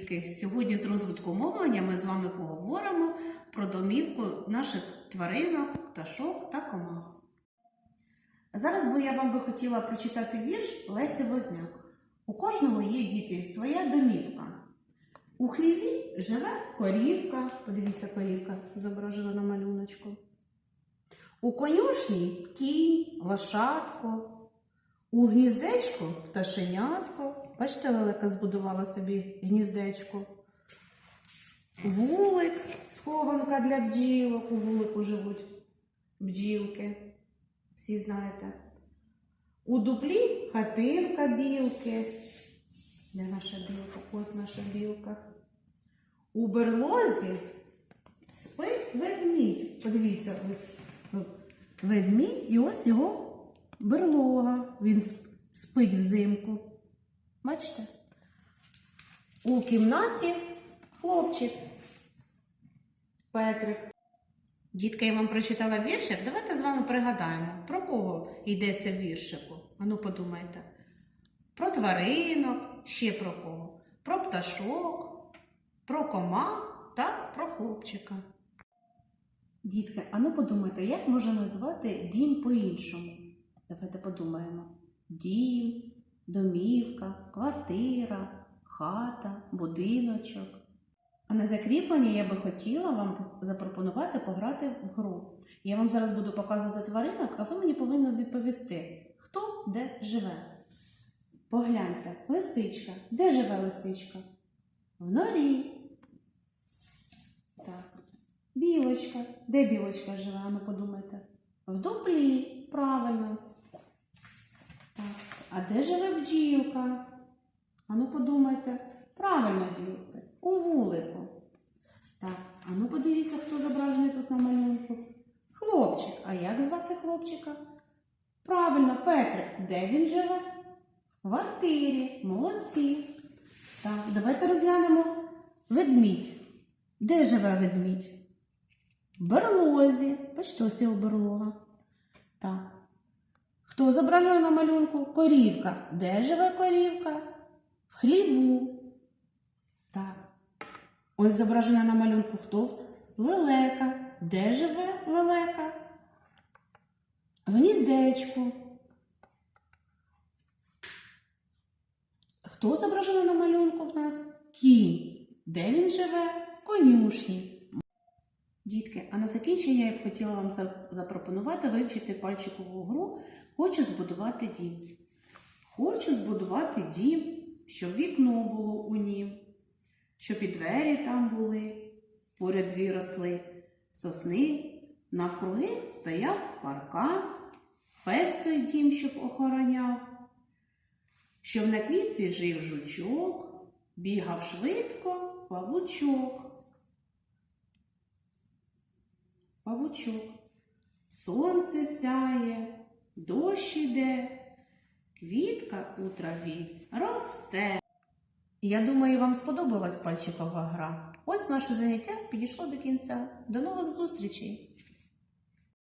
дітки! Сьогодні з розвитку мовлення ми з вами поговоримо про домівку наших тваринок, пташок та комах. Зараз би я вам би хотіла прочитати вірш Лесі Возняк. У кожного є діти своя домівка. У хліві живе корівка. Подивіться, корівка зображена на малюночку. У конюшні кінь, лошадко, у гніздечку пташенятко. Бачите, велика збудувала собі гніздечко. Вулик, схованка для бджілок. У вулику живуть бджілки. Всі знаєте. У дуплі хатинка білки. Де наша білка? Ось наша білка. У берлозі спить ведмідь. Подивіться, ось ведмідь і ось його берлога. Він спить взимку. Бачите? У кімнаті хлопчик. Петрик. Дітка, я вам прочитала віршик. Давайте з вами пригадаємо, про кого йдеться в віршику. Ану, подумайте. Про тваринок, ще про кого? Про пташок, про комах та про хлопчика. Дітки, ану подумайте, як можна назвати дім по-іншому? Давайте подумаємо. Дім, домівка, квартира, хата, будиночок. А на закріплення я би хотіла вам запропонувати пограти в гру. Я вам зараз буду показувати тваринок, а ви мені повинні відповісти, хто де живе. Погляньте, лисичка. Де живе лисичка? В норі. Так. Білочка. Де білочка живе? Ану подумайте. В дуплі. Правильно. А де живе бджілка? Ану подумайте. Правильно, діти. У вулику. Так, а ну подивіться, хто зображений тут на малюнку. Хлопчик. А як звати хлопчика? Правильно, Петрик. Де він живе? В квартирі. Молодці. Так, давайте розглянемо ведмідь. Де живе ведмідь? В берлозі. Ось його берлога. Так. Хто зображений на малюнку? Корівка. Де живе корівка? В хліву. Так. Ось зображена на малюнку хто в нас? Лелека. Де живе лелека? В гніздечку. Хто зображений на малюнку в нас? Кінь. Де він живе? В конюшні. Дітки, а на закінчення я б хотіла вам запропонувати вивчити пальчикову гру Хочу збудувати дім. Хочу збудувати дім, щоб вікно було у нім, щоб і двері там були, поряд дві росли сосни, навкруги стояв паркан, пес той дім, щоб охороняв, щоб на квітці жив жучок, бігав швидко павучок. Павучок. Сонце сяє, дощ іде, квітка у траві росте. Я думаю, вам сподобалась пальчикова гра. Ось наше заняття підійшло до кінця. До нових зустрічей!